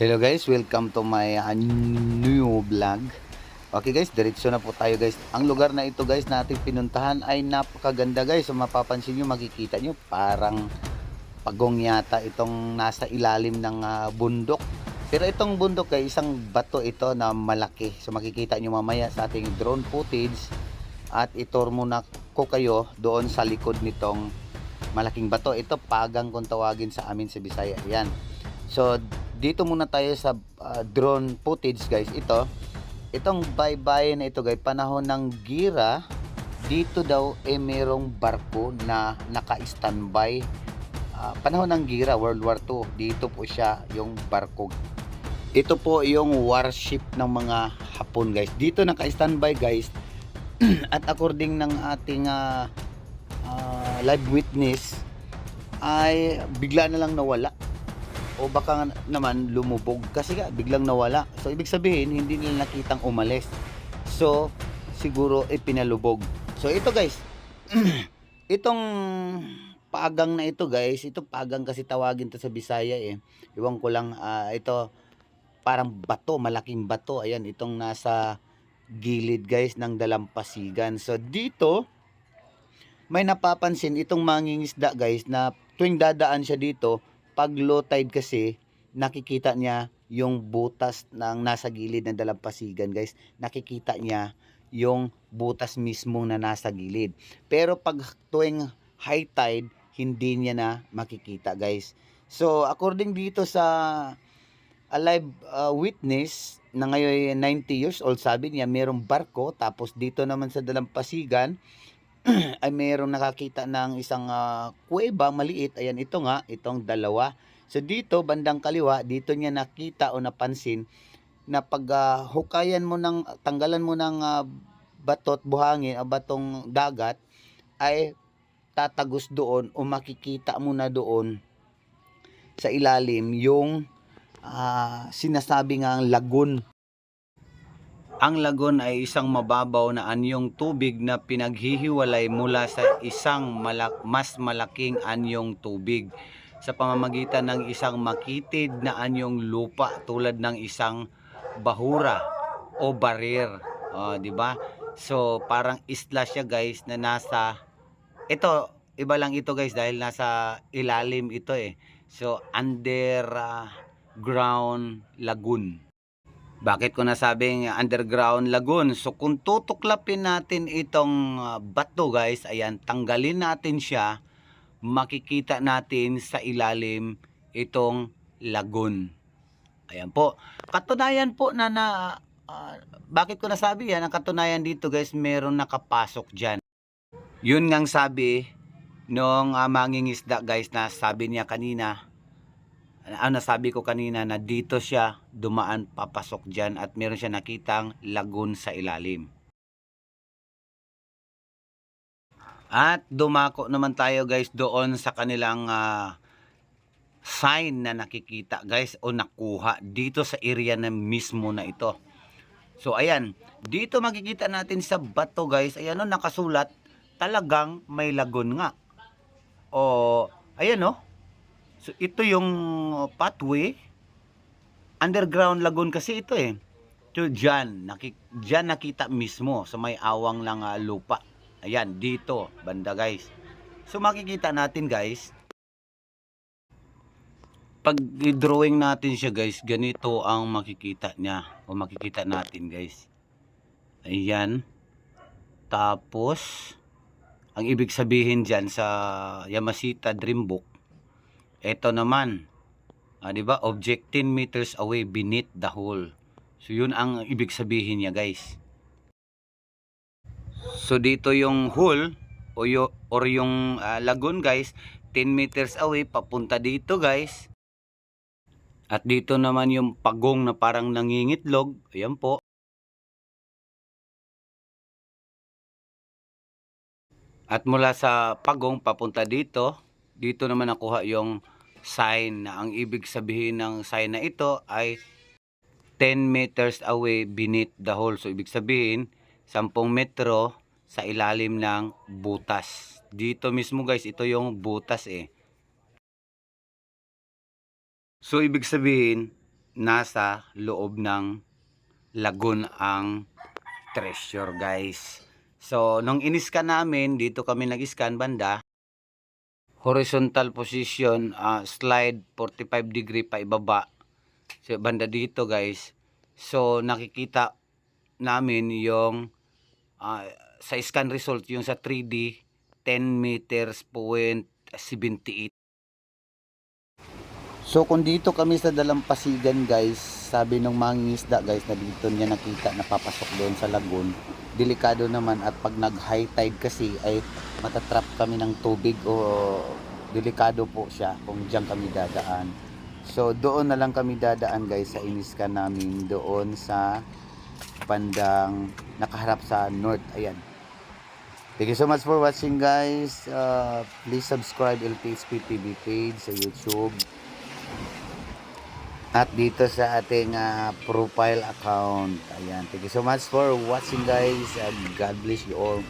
Hello guys, welcome to my uh, new vlog. Okay guys, diretso na po tayo guys. Ang lugar na ito guys na ating pinuntahan ay napakaganda guys. So mapapansin nyo, makikita nyo parang pagong yata itong nasa ilalim ng ah, bundok. Pero itong bundok ay isang bato ito na malaki. So makikita nyo mamaya sa ating drone footage at itor muna ko kayo doon sa likod nitong malaking bato. Ito pagang kung tawagin sa amin sa Bisaya. Yan. So dito muna tayo sa ah, drone footage guys. Ito, itong baybayin na ito guys, panahon ng gira, dito daw eh merong barko na naka-standby. Ah, panahon ng gira, World War II, dito po siya yung barko. Ito po yung warship ng mga Hapon guys. Dito naka-standby guys. At according ng ating ah, ah, live witness ay bigla na lang nawala o baka naman lumubog kasi nga biglang nawala. So ibig sabihin hindi nila nakitang umalis. So siguro eh pinalubog. So ito guys, itong pagang na ito guys, ito pagang kasi tawagin to sa Bisaya eh. Iwan ko lang ah, ito parang bato, malaking bato. Ayan, itong nasa gilid guys ng dalampasigan. So dito may napapansin itong mangingisda guys na tuwing dadaan siya dito pag low tide kasi nakikita niya yung butas ng nasa gilid ng dalampasigan guys. Nakikita niya yung butas mismo na nasa gilid. Pero pag tuwing high tide hindi niya na makikita guys. So according dito sa alive uh, witness na ngayon 90 years old sabi niya merong barko tapos dito naman sa dalampasigan ay mayroong nakakita ng isang ah, kuweba maliit. Ayan, ito nga, itong dalawa. So dito, bandang kaliwa, dito niya nakita o napansin na pag ah, hukayan mo ng, tanggalan mo ng ah, batot, buhangin, o batong dagat, ay tatagos doon o makikita mo na doon sa ilalim yung ah, sinasabi nga lagun ang lagon ay isang mababaw na anyong tubig na pinaghihiwalay mula sa isang malak- mas malaking anyong tubig sa pamamagitan ng isang makitid na anyong lupa tulad ng isang bahura o barir. Oh, 'di ba? So parang isla siya guys na nasa ito iba lang ito guys dahil nasa ilalim ito eh. So under ah, ground lagoon. Bakit ko nasabing underground lagoon? So kung tutuklapin natin itong uh, bato guys, ayan, tanggalin natin siya, makikita natin sa ilalim itong lagoon. Ayan po. Katunayan po na na uh, bakit ko nasabi yan? Ang katunayan dito guys, meron nakapasok dyan. Yun ngang sabi nung uh, mangingisda guys na sabi niya kanina, ano nasabi ko kanina na dito siya dumaan papasok dyan at meron siya nakitang lagoon sa ilalim. At dumako naman tayo guys doon sa kanilang ah, sign na nakikita guys o nakuha dito sa area na mismo na ito. So ayan, dito makikita natin sa bato guys, ayan o nakasulat talagang may lagoon nga. O ayan o, So ito yung pathway. Underground lagoon kasi ito eh. So dyan, naki, dyan nakita mismo sa may awang lang ah, lupa. Ayan, dito, banda guys. So makikita natin guys. Pag drawing natin siya guys, ganito ang makikita niya. O makikita natin guys. Ayan. Tapos, ang ibig sabihin dyan sa Yamashita Dream Book, ito naman, ah, 'di ba? Object 10 meters away beneath the hole. So 'yun ang ibig sabihin niya, guys. So dito yung hole o yo, or yung ah, lagoon, guys, 10 meters away papunta dito, guys. At dito naman yung pagong na parang nangingitlog. Ayan po. At mula sa pagong papunta dito, dito naman nakuha yung sign na ang ibig sabihin ng sign na ito ay 10 meters away beneath the hole. So ibig sabihin 10 metro sa ilalim ng butas. Dito mismo guys, ito yung butas eh. So ibig sabihin nasa loob ng lagoon ang treasure guys. So, nung in-scan namin, dito kami nag-scan banda, horizontal position, ah, slide 45 degree pa ibaba. So, banda dito guys. So, nakikita namin yung ah, sa scan result, yung sa 3D, 10 meters point 78. So kung dito kami sa Dalampasigan guys, sabi ng mangingisda guys na dito niya nakita na papasok doon sa lagoon. Delikado naman at pag nag high tide kasi ay matatrap kami ng tubig o delikado po siya kung diyan kami dadaan. So doon na lang kami dadaan guys sa iniska namin doon sa bandang nakaharap sa north. Ayan. Thank you so much for watching guys. Uh, please subscribe LTSP TV page sa YouTube. At dito sa ating ah, profile account. Ayan. Thank you so much for watching guys. And God bless you all.